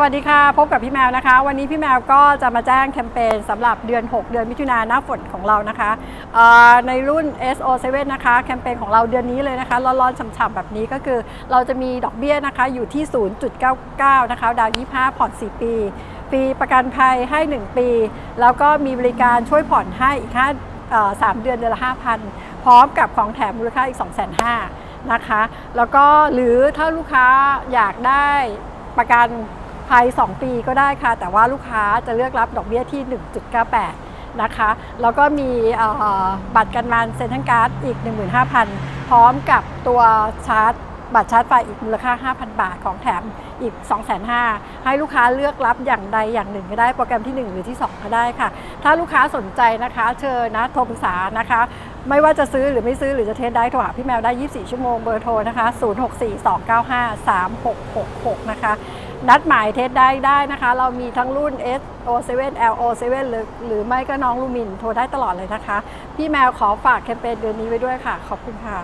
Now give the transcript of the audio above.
สวัสดีค่ะ พบกับพี่แมวนะคะ วันนี้พี่แมวก็จะมาแจ้งแคมเปญสำหรับเดือน 6 เดือนมิถุนายนหน้าฝนของเรานะคะในรุ่น SO7 นะคะแคมเปญของเราเดือนนี้เลยนะคะร้อนๆฉ่ำๆแบบนี้ก็คือ เราจะมีดอกเบี้ยนะคะอยู่ที่ 0.99 นะคะ ดาว25ผ่อน 4 ปีปีประกันภัยให้ 1 ปี แล้วก็มีบริการช่วยผ่อนให้อีก5เอ่อ3เดือนเดือนละ 5,000 พร้อมกับของแถมมูลค่าอีก 2,500นะคะ แล้วก็หรือถ้าลูกค้าอยากได้ประกัน ภัย2 ปีก็ได้ค่ะ แต่ว่าลูกค้าจะเลือกรับดอกเบี้ยที่ 1.98 นะคะ แล้วก็มีบัตรกันมันเซ็นทรัลการ์ดอีก 15,000 พร้อมกับตัวชาร์จบัตรชาร์จไฟอีกมูลค่า 5,000 บาทของแถมอีก 2,500ให้ลูกค้าเลือกรับอย่างใดอย่างหนึ่งก็ได้โปรแกรมที่ 1 หรือที่ 2 ก็ได้ค่ะ ถ้าลูกค้าสนใจนะคะ เชิญนะโทรปรึกษานะคะ ไม่ว่าจะซื้อหรือไม่ซื้อหรือจะเทสได้โทรหาพี่แมวได้ 24 ชั่วโมงเบอร์โทรนะคะ 0642953666 นะคะ นัดหมายเทสได้ได้นะคะ เรามีทั้งรุ่น SO7 LO7 หรือหรือไม่ก็น้องลูมินโทรได้ตลอดเลยนะคะ พี่แมวขอฝากแคมเปญเดือนนี้ไว้ด้วยค่ะ ขอบคุณค่ะ